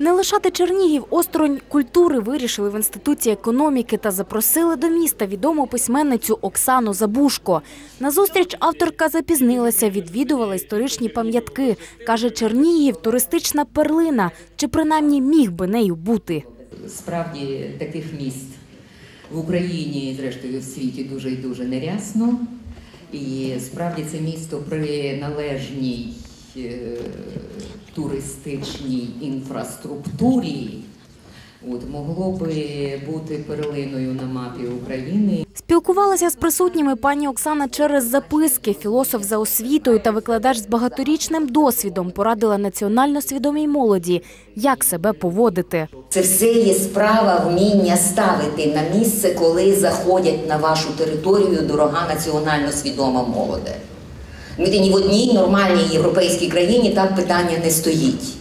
Не лишати Чернігів осторонь культури вирішили в інституті економіки та запросили до міста відому письменницю Оксану Забушко. На зустріч авторка запізнилася, відвідувала історичні пам'ятки. Каже, Чернігів туристична перлина, чи принаймні міг би нею бути. Справді таких міст в Україні і зрештою в світі дуже і дуже нерясно. І справді це місто при належній туристичній інфраструктурі от, могло би бути перлиною на мапі України. Спілкувалася з присутніми пані Оксана через записки. Філософ за освітою та викладач з багаторічним досвідом порадила національно свідомій молоді, як себе поводити. Це все є справа вміння ставити на місце, коли заходять на вашу територію дорога національно свідома молоде. Розумієте, ні в одній нормальній європейській країні так питання не стоїть.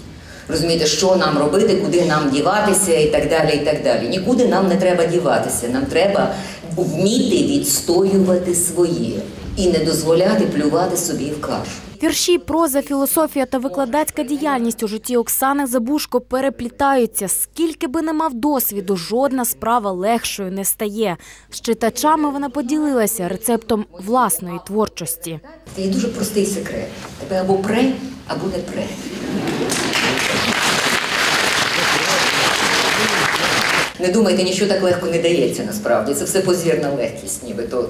Розумієте, що нам робити, куди нам діватися і так далі. і так далі. Нікуди нам не треба діватися. Нам треба вміти відстоювати своє і не дозволяти плювати собі в кашу. Вірші, проза, філософія та викладацька діяльність у житті Оксани Забушко переплітаються. Скільки би не мав досвіду, жодна справа легшою не стає. З читачами вона поділилася рецептом власної творчості. Це є дуже простий секрет. Тебе або пре, або не пре. Не думайте, нічого так легко не дається насправді. Це все позірна легкість, ніби то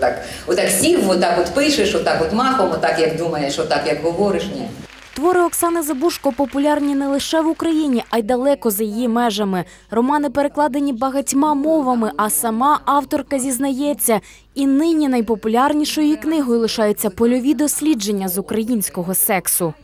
так, отак сів, отак от пишеш, отак от махом, отак як думаєш, отак як говориш. Ні. Твори Оксани Забушко популярні не лише в Україні, а й далеко за її межами. Романи перекладені багатьма мовами, а сама авторка зізнається, і нині найпопулярнішою книгою лишаються польові дослідження з українського сексу.